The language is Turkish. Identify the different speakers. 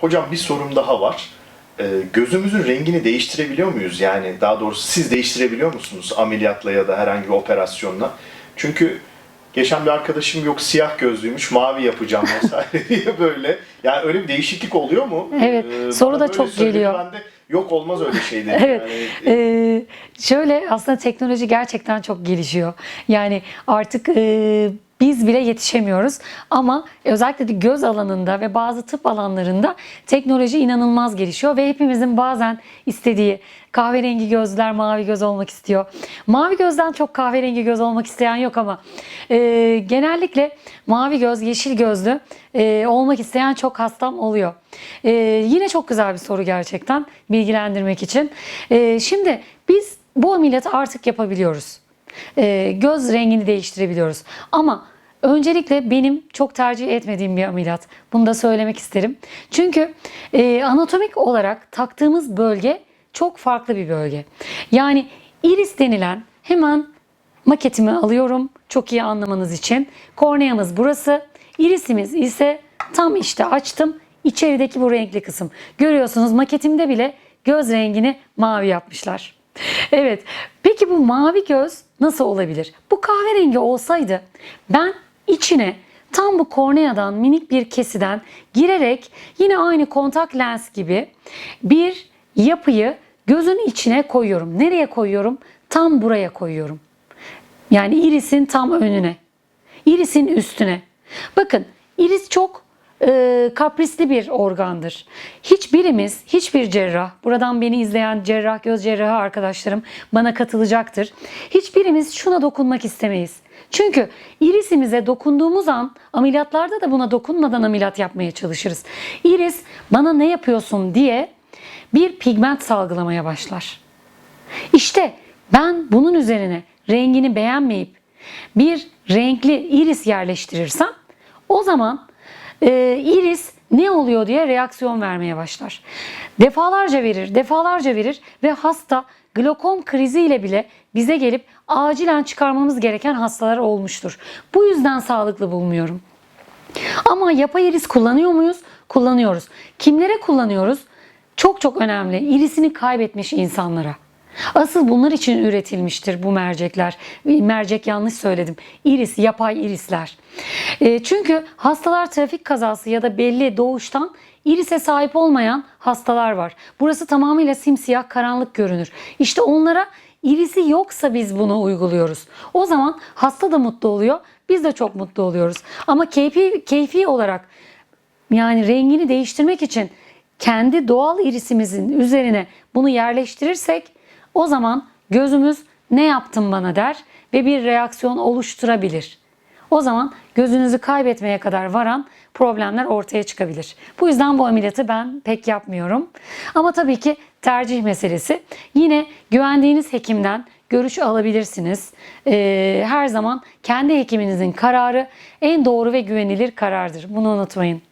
Speaker 1: Hocam bir sorum daha var. Ee, gözümüzün rengini değiştirebiliyor muyuz? Yani daha doğrusu siz değiştirebiliyor musunuz ameliyatla ya da herhangi bir operasyonla? Çünkü geçen bir arkadaşım yok siyah gözlüymüş mavi yapacağım vesaire diye böyle. Yani öyle bir değişiklik oluyor mu?
Speaker 2: Evet,
Speaker 1: Ee,
Speaker 2: soru da çok geliyor.
Speaker 1: Ben de yok olmaz öyle şey dedim.
Speaker 2: Evet.
Speaker 1: Yani,
Speaker 2: Ee, şöyle aslında teknoloji gerçekten çok gelişiyor. Yani artık e, biz bile yetişemiyoruz. Ama özellikle de göz alanında ve bazı tıp alanlarında teknoloji inanılmaz gelişiyor ve hepimizin bazen istediği kahverengi gözler mavi göz olmak istiyor. Mavi gözden çok kahverengi göz olmak isteyen yok ama e, genellikle mavi göz, yeşil gözlü e, olmak isteyen çok hastam oluyor. E, yine çok güzel bir soru gerçekten bilgilendirmek için. E, şimdi biz bu ameliyatı artık yapabiliyoruz. E, göz rengini değiştirebiliyoruz. Ama öncelikle benim çok tercih etmediğim bir ameliyat. Bunu da söylemek isterim. Çünkü e, anatomik olarak taktığımız bölge çok farklı bir bölge. Yani iris denilen hemen maketimi alıyorum çok iyi anlamanız için. Korneamız burası. Irisimiz ise tam işte açtım. İçerideki bu renkli kısım. Görüyorsunuz maketimde bile göz rengini mavi yapmışlar. Evet. Peki bu mavi göz nasıl olabilir? Bu kahverengi olsaydı ben içine tam bu korneadan minik bir kesiden girerek yine aynı kontak lens gibi bir yapıyı gözün içine koyuyorum. Nereye koyuyorum? Tam buraya koyuyorum. Yani irisin tam önüne. Irisin üstüne. Bakın iris çok e, kaprisli bir organdır. Hiçbirimiz, hiçbir cerrah, buradan beni izleyen cerrah, göz cerrahı arkadaşlarım bana katılacaktır. Hiçbirimiz şuna dokunmak istemeyiz. Çünkü irisimize dokunduğumuz an ameliyatlarda da buna dokunmadan ameliyat yapmaya çalışırız. Iris bana ne yapıyorsun diye bir pigment salgılamaya başlar. İşte ben bunun üzerine rengini beğenmeyip bir renkli iris yerleştirirsem o zaman e, iris ne oluyor diye reaksiyon vermeye başlar. Defalarca verir, defalarca verir ve hasta glokom kriziyle bile bize gelip acilen çıkarmamız gereken hastalar olmuştur. Bu yüzden sağlıklı bulmuyorum. Ama yapay iris kullanıyor muyuz? Kullanıyoruz. Kimlere kullanıyoruz? Çok çok önemli. İrisini kaybetmiş insanlara. Asıl bunlar için üretilmiştir bu mercekler. Mercek yanlış söyledim. İris, yapay irisler. E, çünkü hastalar trafik kazası ya da belli doğuştan irise sahip olmayan hastalar var. Burası tamamıyla simsiyah karanlık görünür. İşte onlara irisi yoksa biz bunu uyguluyoruz. O zaman hasta da mutlu oluyor. Biz de çok mutlu oluyoruz. Ama keyfi, keyfi olarak yani rengini değiştirmek için kendi doğal irisimizin üzerine bunu yerleştirirsek o zaman gözümüz ne yaptın bana der ve bir reaksiyon oluşturabilir. O zaman gözünüzü kaybetmeye kadar varan problemler ortaya çıkabilir. Bu yüzden bu ameliyatı ben pek yapmıyorum. Ama tabii ki tercih meselesi. Yine güvendiğiniz hekimden görüş alabilirsiniz. Ee, her zaman kendi hekiminizin kararı en doğru ve güvenilir karardır. Bunu unutmayın.